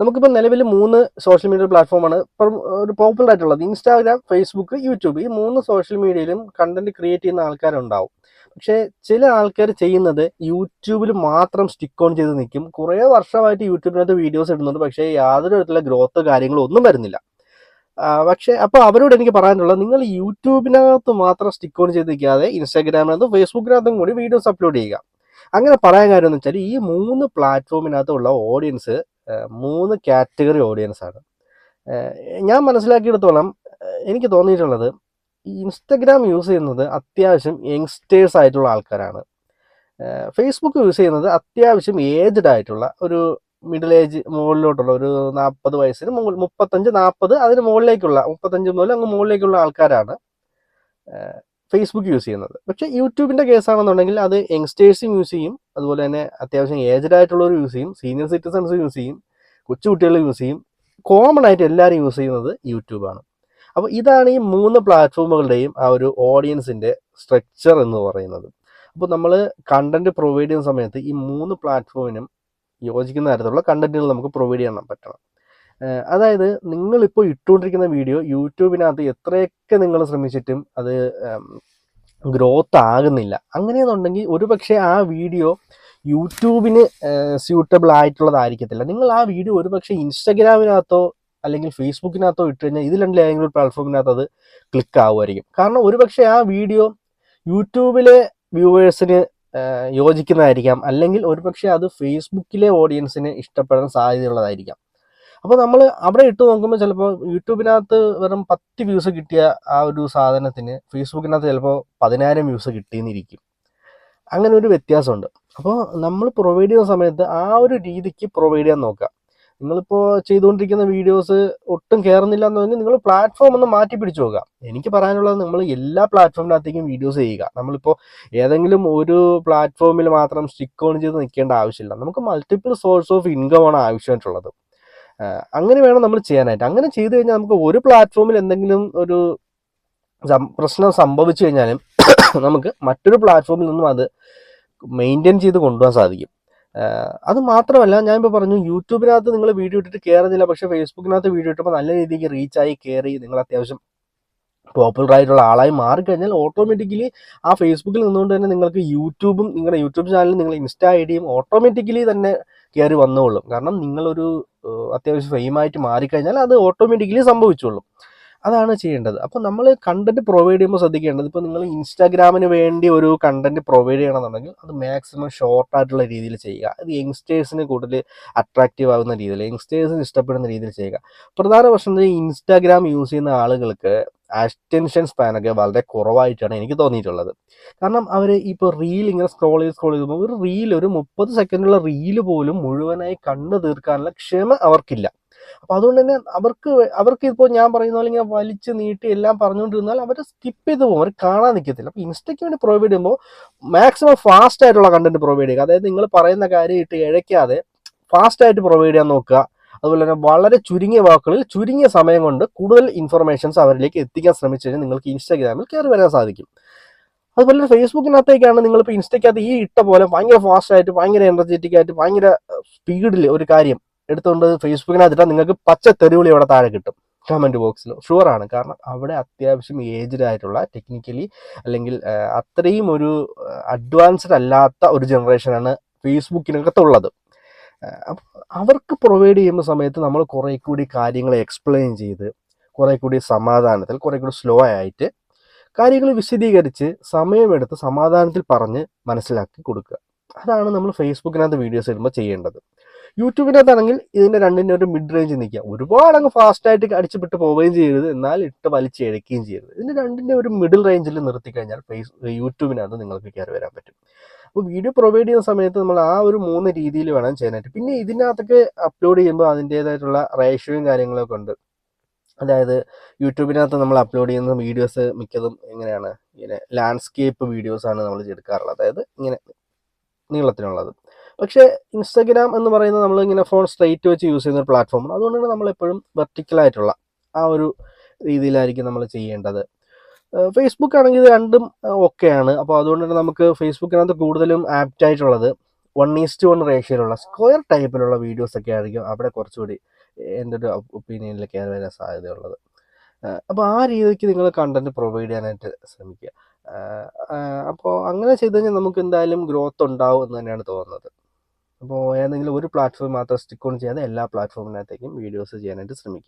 നമുക്കിപ്പോൾ നിലവിൽ മൂന്ന് സോഷ്യൽ മീഡിയ പ്ലാറ്റ്ഫോമാണ് ഇപ്പം ഒരു പോപ്പുലർ ആയിട്ടുള്ളത് ഇൻസ്റ്റാഗ്രാം ഫേസ്ബുക്ക് യൂട്യൂബ് ഈ മൂന്ന് സോഷ്യൽ മീഡിയയിലും കണ്ടന്റ് ക്രിയേറ്റ് ചെയ്യുന്ന ആൾക്കാരുണ്ടാവും. പക്ഷേ ചില ആൾക്കാർ ചെയ്യുന്നത് യൂട്യൂബിൽ മാത്രം സ്റ്റിക്ക് ഓൺ ചെയ്ത് നിൽക്കും. കുറേ വർഷമായിട്ട് യൂട്യൂബിനകത്ത് വീഡിയോസ് ഇടുന്നുണ്ട്. പക്ഷേ യാതൊരു തരത്തിലുള്ള ഗ്രോത്ത് കാര്യങ്ങളോ ഒന്നും വരുന്നില്ല. പക്ഷേ അപ്പോൾ അവരോട് എനിക്ക് പറയാനുള്ളത് നിങ്ങൾ യൂട്യൂബിനകത്ത് മാത്രം സ്റ്റിക്ക് ഓൺ ചെയ്ത് നിൽക്കാതെ ഇൻസ്റ്റാഗ്രാമിനകത്തും ഫേസ്ബുക്കിനകത്തും കൂടി വീഡിയോസ് അപ്ലോഡ് ചെയ്യുക. അങ്ങനെ പറയാൻ കാര്യം എന്ന് വെച്ചാൽ ഈ മൂന്ന് പ്ലാറ്റ്ഫോമിനകത്തുള്ള ഓഡിയൻസ് മൂന്ന് കാറ്റഗറി ഓഡിയൻസ് ആണ് ഞാൻ മനസ്സിലാക്കിയെടുത്തോളം എനിക്ക് തോന്നിയിട്ടുള്ളത് ഇൻസ്റ്റഗ്രാം യൂസ് ചെയ്യുന്നത് അത്യാവശ്യം യങ്സ്റ്റേഴ്സ് ആയിട്ടുള്ള ആൾക്കാരാണ്. ഫേസ്ബുക്ക് യൂസ് ചെയ്യുന്നത് അത്യാവശ്യം ഏജ്ഡ് ആയിട്ടുള്ള ഒരു മിഡിൽ ഏജ് മുകളിലോട്ടുള്ള ഒരു നാൽപ്പത് വയസ്സിന് മുകളിൽ മുപ്പത്തഞ്ച് നാൽപ്പത് അതിന് മുകളിലേക്കുള്ള മുപ്പത്തഞ്ച് മുതൽ അങ്ങ് മുകളിലേക്കുള്ള ആൾക്കാരാണ്. ഫേസ്ബുക്ക് യൂസ് ചെയ്യുന്നത്. പക്ഷെ യൂട്യൂബിന്റെ കേസാണെന്നുണ്ടെങ്കിൽ അത് യങ്സ്റ്റേഴ്സും യൂസ് ചെയ്യും. അതുപോലെ തന്നെ അത്യാവശ്യം ഏജ്ഡ് ആയിട്ടുള്ളവർ യൂസ് ചെയ്യും. സീനിയർ സിറ്റിസൺസ് യൂസ് ചെയ്യും. കൊച്ചുകുട്ടികൾ യൂസ് ചെയ്യും. കോമൺ ആയിട്ട് എല്ലാവരും യൂസ് ചെയ്യുന്നത് യൂട്യൂബാണ് അപ്പോൾ ഇതാണ് ഈ മൂന്ന് പ്ലാറ്റ്ഫോമുകളുടെയും ആ ഒരു ഓഡിയൻസിന്റെ സ്ട്രക്ചർ എന്ന് പറയുന്നത്. അപ്പോൾ നമ്മൾ കണ്ടന്റ് പ്രൊവൈഡ് ചെയ്യുന്ന സമയത്ത് ഈ മൂന്ന് പ്ലാറ്റ്ഫോമിനും യോജിക്കുന്ന തരത്തിലുള്ള കണ്ടന്റുകൾ നമുക്ക് പ്രൊവൈഡ് ചെയ്യാൻ പറ്റണം. അതായത് നിങ്ങളിപ്പോൾ ഇട്ടുകൊണ്ടിരിക്കുന്ന വീഡിയോ യൂട്യൂബിനകത്ത് എത്രയൊക്കെ നിങ്ങൾ ശ്രമിച്ചിട്ടും അത് ഗ്രോത്ത് ആകുന്നില്ല. അങ്ങനെയെന്നുണ്ടെങ്കിൽ ഒരുപക്ഷെ ആ വീഡിയോ യൂട്യൂബിന് സ്യൂട്ടബിൾ ആയിട്ടുള്ളതായിരിക്കത്തില്ല. നിങ്ങൾ ആ വീഡിയോ ഒരുപക്ഷെ ഇൻസ്റ്റഗ്രാമിനകത്തോ അല്ലെങ്കിൽ ഫേസ്ബുക്കിനകത്തോ ഇട്ട് കഴിഞ്ഞാൽ ഇതിൽ ഏതെങ്കിലും ഒരു പ്ലാറ്റ്ഫോമിനകത്ത് അത് ക്ലിക്ക് ആവുമായിരിക്കും. കാരണം ഒരുപക്ഷെ ആ വീഡിയോ യൂട്യൂബിലെ വ്യൂവേഴ്സിന് യോജിക്കുന്നതായിരിക്കാം. അല്ലെങ്കിൽ ഒരുപക്ഷെ അത് ഫേസ്ബുക്കിലെ ഓഡിയൻസിന് ഇഷ്ടപ്പെടാൻ സാധ്യതയുള്ളതായിരിക്കാം. അപ്പോൾ നമ്മൾ അവിടെ ഇട്ട് നോക്കുമ്പോൾ ചിലപ്പോൾ യൂട്യൂബിനകത്ത് വെറും പത്ത് വ്യൂസ് കിട്ടിയ ആ ഒരു സാധനത്തിന് ഫേസ്ബുക്കിനകത്ത് ചിലപ്പോൾ പതിനായിരം വ്യൂസ് കിട്ടിയെന്നിരിക്കും അങ്ങനെ ഒരു വ്യത്യാസമുണ്ട്. അപ്പോൾ നമ്മൾ പ്രൊവൈഡ് ചെയ്യുന്ന സമയത്ത് ആ ഒരു രീതിക്ക് പ്രൊവൈഡ് ചെയ്യാൻ നോക്കുക നിങ്ങളിപ്പോൾ ചെയ്തുകൊണ്ടിരിക്കുന്ന വീഡിയോസ് ഒട്ടും കയറുന്നില്ല എന്ന് പറഞ്ഞാൽ നിങ്ങൾ പ്ലാറ്റ്ഫോം ഒന്ന് മാറ്റി പിടിച്ചു നോക്കുക എനിക്ക് പറയാനുള്ളത് നമ്മൾ എല്ലാ പ്ലാറ്റ്ഫോമിനകത്തേക്കും വീഡിയോസ് ചെയ്യുക. നമ്മളിപ്പോൾ ഏതെങ്കിലും ഒരു പ്ലാറ്റ്ഫോമിൽ മാത്രം സ്റ്റിക്ക് ഓൺ ചെയ്ത് നിൽക്കേണ്ട ആവശ്യമില്ല. നമുക്ക് മൾട്ടിപ്പിൾ സോഴ്സ് ഓഫ് ഇൻകം ആണ് ആവശ്യമായിട്ടുള്ളത്. അങ്ങനെ വേണം നമ്മൾ ചെയ്യാനായിട്ട്. അങ്ങനെ ചെയ്തു കഴിഞ്ഞാൽ നമുക്ക് ഒരു പ്ലാറ്റ്ഫോമിൽ എന്തെങ്കിലും ഒരു പ്രശ്നം സംഭവിച്ചു കഴിഞ്ഞാലും നമുക്ക് മറ്റൊരു പ്ലാറ്റ്ഫോമിൽ നിന്നും അത് മെയിന്റെയിൻ ചെയ്ത് കൊണ്ടുപോകാൻ സാധിക്കും. അത് മാത്രമല്ല ഞാനിപ്പോൾ പറഞ്ഞു യൂട്യൂബിനകത്ത് നിങ്ങൾ വീഡിയോ ഇട്ടിട്ട് കയറുന്നില്ല പക്ഷേ ഫേസ്ബുക്കിനകത്ത് വീഡിയോ ഇട്ടപ്പോൾ നല്ല രീതിക്ക് റീച്ചായി കയറി നിങ്ങൾ അത്യാവശ്യം പോപ്പുലർ ആയിട്ടുള്ള ആളായി മാറിക്കഴിഞ്ഞാൽ ഓട്ടോമാറ്റിക്കലി ആ ഫേസ്ബുക്കിൽ നിന്നുകൊണ്ട് തന്നെ നിങ്ങൾക്ക് യൂട്യൂബും നിങ്ങളുടെ യൂട്യൂബ് ചാനലും നിങ്ങളുടെ ഇൻസ്റ്റാ ഐ ഡിയും ഓട്ടോമാറ്റിക്കലി തന്നെ കയറി വന്നോളും. കാരണം നിങ്ങളൊരു അത്യാവശ്യം ഫെയിമായിട്ട് മാറിക്കഴിഞ്ഞാൽ അത് ഓട്ടോമാറ്റിക്കലി സംഭവിച്ചോളും. അതാണ് ചെയ്യേണ്ടത്. അപ്പോൾ നമ്മൾ കണ്ടന്റ് പ്രൊവൈഡ് ചെയ്യുമ്പോൾ ശ്രദ്ധിക്കേണ്ടത് ഇപ്പോൾ നിങ്ങൾ ഇൻസ്റ്റാഗ്രാമിന് വേണ്ടി ഒരു കണ്ടന്റ് പ്രൊവൈഡ് ചെയ്യണമെന്നുണ്ടെങ്കിൽ അത് മാക്സിമം ഷോർട്ട് ആയിട്ടുള്ള രീതിയിൽ ചെയ്യുക. അത് യങ്സ്റ്റേഴ്സിന് കൂടുതൽ അട്രാക്റ്റീവ് ആകുന്ന രീതിയിൽ യങ്സ്റ്റേഴ്സിന് ഇഷ്ടപ്പെടുന്ന രീതിയിൽ ചെയ്യുക. പ്രധാന പ്രശ്നം ഇൻസ്റ്റാഗ്രാം യൂസ് ചെയ്യുന്ന ആളുകൾക്ക് അറ്റൻഷൻ സ്പാനൊക്കെ വളരെ കുറവായിട്ടാണ് എനിക്ക് തോന്നിയിട്ടുള്ളത്. കാരണം അവർ ഇപ്പോൾ റീൽ ഇങ്ങനെ സ്ക്രോൾ ചെയ്ത് സ്ക്രോൾ ചെയ്യുമ്പോൾ ഒരു റീൽ ഒരു മുപ്പത് സെക്കൻഡുള്ള റീൽ പോലും മുഴുവനായി കണ്ടു തീർക്കാനുള്ള ക്ഷമ അവർക്കില്ല. അപ്പോൾ അതുകൊണ്ട് തന്നെ അവർക്ക് അവർക്ക് ഇപ്പോൾ ഞാൻ പറയുന്ന പോലെ ഇങ്ങനെ വലിച്ച് നീട്ടി എല്ലാം പറഞ്ഞുകൊണ്ടിരുന്നാൽ അവർ സ്കിപ്പ് ചെയ്ത് പോകും. അവർ കാണാൻ നിൽക്കത്തില്ല അപ്പൊ ഇൻസ്റ്റയ്ക്ക് വേണ്ടി പ്രൊവൈഡ് ചെയ്യുമ്പോൾ മാക്സിമം ഫാസ്റ്റ് ആയിട്ടുള്ള കണ്ടന്റ് പ്രൊവൈഡ് ചെയ്യുക. അതായത് നിങ്ങൾ പറയുന്ന കാര്യം ഇട്ട് ഇഴയ്ക്കാതെ ഫാസ്റ്റ് ആയിട്ട് പ്രൊവൈഡ് ചെയ്യാൻ നോക്കുക. അതുപോലെ തന്നെ വളരെ ചുരുങ്ങിയ വാക്കുകളിൽ ചുരുങ്ങിയ സമയം കൊണ്ട് കൂടുതൽ ഇൻഫർമേഷൻസ് അവരിലേക്ക് എത്തിക്കാൻ ശ്രമിച്ചു കഴിഞ്ഞാൽ നിങ്ങൾക്ക് ഇൻസ്റ്റാഗ്രാമിൽ കയറി വരാൻ സാധിക്കും. അതുപോലെ ഫേസ്ബുക്കിനകത്തേക്കാണ് നിങ്ങളിപ്പോൾ ഇൻസ്റ്റയ്ക്കകത്ത് ഈ ഇട്ട പോലെ ഭയങ്കര ഫാസ്റ്റ് ആയിട്ട് ഭയങ്കര എനർജറ്റിക് ആയിട്ട് ഭയങ്കര സ്പീഡിൽ ഒരു കാര്യം എടുത്തുകൊണ്ട് ഫേസ്ബുക്കിനകത്ത് ഇട്ടാൽ നിങ്ങൾക്ക് പച്ച തെരുവിളി അവിടെ താഴെ കിട്ടും. കമന്റ് ബോക്സിൽ ഷുവർ ആണ്. കാരണം അവിടെ അത്യാവശ്യം ഏജ്ഡ് ആയിട്ടുള്ള ടെക്നിക്കലി അല്ലെങ്കിൽ അത്രയും ഒരു അഡ്വാൻസ്ഡ് അല്ലാത്ത ഒരു ജനറേഷനാണ് ഫേസ്ബുക്കിനകത്തുള്ളത് അവർക്ക് പ്രൊവൈഡ് ചെയ്യുന്ന സമയത്ത് നമ്മൾ കുറേ കൂടി കാര്യങ്ങൾ എക്സ്പ്ലെയിൻ ചെയ്ത് കുറേ കൂടി സമാധാനത്തിൽ കുറേ കൂടി സ്ലോ ആയിട്ട് കാര്യങ്ങൾ വിശദീകരിച്ച് സമയമെടുത്ത് സമാധാനത്തിൽ പറഞ്ഞ് മനസ്സിലാക്കി കൊടുക്കുക. അതാണ് നമ്മൾ ഫേസ്ബുക്കിനകത്ത് വീഡിയോസ് ഇടുമ്പോൾ ചെയ്യേണ്ടത്. യൂട്യൂബിനകത്താണെങ്കിൽ ഇതിന്റെ രണ്ടിന്റെ ഒരു മിഡ് റേഞ്ച് നിൽക്കുക. ഒരുപാട് അങ്ങ് ഫാസ്റ്റായിട്ട് അടിച്ചു പോവുകയും ചെയ്യരുത്. എന്നാൽ ഇട്ട് വലിച്ചിഴക്കുകയും ചെയ്യരുത്. ഇതിന്റെ രണ്ടിന്റെ ഒരു മിഡിൽ റേഞ്ചിൽ നിർത്തി കഴിഞ്ഞാൽ ഫേസ് യൂട്യൂബിനകത്ത് നിങ്ങൾക്ക് കയറി വരാൻ പറ്റും. അപ്പോൾ വീഡിയോ പ്രൊവൈഡ് ചെയ്യുന്ന സമയത്ത് നമ്മൾ ആ ഒരു മൂന്ന് രീതിയിൽ വേണം ചെയ്യാനായിട്ട്. പിന്നെ ഇതിനകത്തൊക്കെ അപ്ലോഡ് ചെയ്യുമ്പോൾ അതിന്റേതായിട്ടുള്ള റേഷ്യോയും കാര്യങ്ങളൊക്കെ ഉണ്ട്. അതായത് യൂട്യൂബിനകത്ത് നമ്മൾ അപ്ലോഡ് ചെയ്യുന്ന വീഡിയോസ് മിക്കതും എങ്ങനെയാണ്? ഇങ്ങനെ ലാൻഡ്സ്കേപ്പ് വീഡിയോസാണ് നമ്മൾ എടുക്കാറുള്ളത്. അതായത് ഇങ്ങനെ നീളത്തിനുള്ളത് പക്ഷേ ഇൻസ്റ്റഗ്രാം എന്ന് പറയുന്നത് നമ്മളിങ്ങനെ ഫോൺ സ്ട്രെയിറ്റ് വെച്ച് യൂസ് ചെയ്യുന്ന ഒരു പ്ലാറ്റ്ഫോമാണ്. അതുകൊണ്ട് തന്നെ നമ്മളെപ്പോഴും വെർട്ടിക്കലായിട്ടുള്ള ആ ഒരു രീതിയിലായിരിക്കും നമ്മൾ ചെയ്യേണ്ടത്. ഫേസ്ബുക്ക് ആണെങ്കിൽ ഇത് രണ്ടും ഓക്കെയാണ്. അപ്പോൾ അതുകൊണ്ട് തന്നെ നമുക്ക് ഫേസ്ബുക്കിനകത്ത് കൂടുതലും ആപ്റ്റ് ആയിട്ടുള്ളത് വൺ ഈസ്റ്റ് വൺ റേഷ്യയിലുള്ള സ്ക്വയർ ടൈപ്പിലുള്ള വീഡിയോസ് ഒക്കെ ആയിരിക്കും അവിടെ കുറച്ചുകൂടി എന്റെ ഒരു ഒപ്പീനിയനിൽ കയറി വരാൻ സാധ്യതയുള്ളത്. അപ്പോൾ ആ രീതിക്ക് നിങ്ങൾ കണ്ടന്റ് പ്രൊവൈഡ് ചെയ്യാനായിട്ട് ശ്രമിക്കുക. അപ്പോൾ അങ്ങനെ ചെയ്ത് കഴിഞ്ഞാൽ നമുക്ക് എന്തായാലും ഗ്രോത്ത് ഉണ്ടാവും എന്ന് തന്നെയാണ് തോന്നുന്നത്. അപ്പോൾ ഏതെങ്കിലും ഒരു പ്ലാറ്റ്ഫോം മാത്രം സ്റ്റിക്ക് ഓൺ ചെയ്യാതെ എല്ലാ പ്ലാറ്റ്ഫോമിനകത്തേക്കും വീഡിയോസ് ചെയ്യാനായിട്ട് ശ്രമിക്കുക.